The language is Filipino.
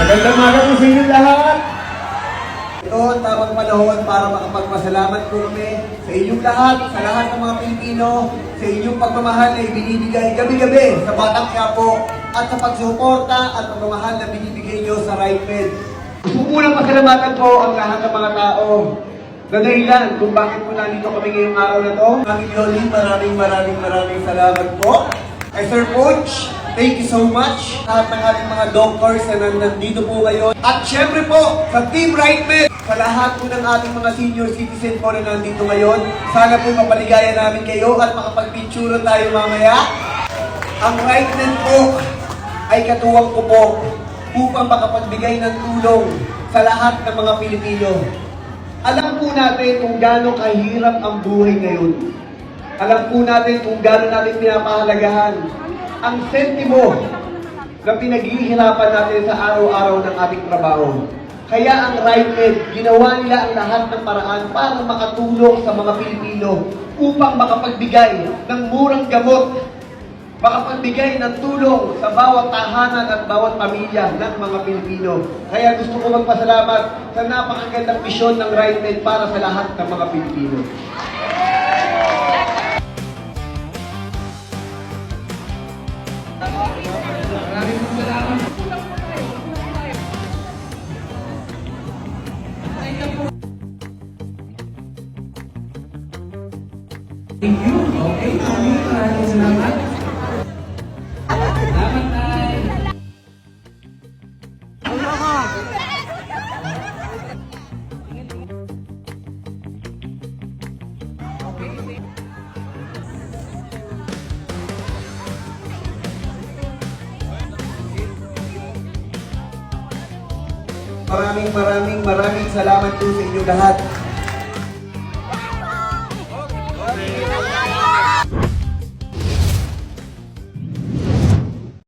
Magandang umaga po sa inyo lahat. Ito ang tamang panahon para makapagpasalamat po kami sa inyong lahat, sa lahat ng mga Pilipino, sa inyong pagmamahal na ibinibigay gabi-gabi sa Batang Quiapo at sa pagsuporta at pagmamahal na binibigay nyo sa Right Med. Gusto ko munang pasalamatan po ang lahat ng mga tao na dahilan kung bakit po nandito kami ngayong araw na to. Aming Loli, maraming maraming maraming salamat po. Kay Sir Coach, thank you so much. Lahat ng ating mga doctors na nan- nandito po ngayon. At syempre po, sa Team Right Med, sa lahat po ng ating mga senior citizen po na nandito ngayon, sana po mapaligaya namin kayo at makapagpicture tayo mamaya. Ang right Med po ay katuwang ko po upang makapagbigay ng tulong sa lahat ng mga Pilipino. Alam po natin kung gaano kahirap ang buhay ngayon. Alam po natin kung gaano natin pinapahalagahan ang sentimo na pinaghihirapan natin sa araw-araw ng ating trabaho. Kaya ang RightEd, ginawa nila ang lahat ng paraan para makatulong sa mga Pilipino upang makapagbigay ng murang gamot, makapagbigay ng tulong sa bawat tahanan at bawat pamilya ng mga Pilipino. Kaya gusto ko magpasalamat sa napakagandang misyon ng RightEd para sa lahat ng mga Pilipino. Thank you. Okay, okay. Maraming salamat. Salamat, Tay. Maraming maraming maraming salamat po sa inyo lahat.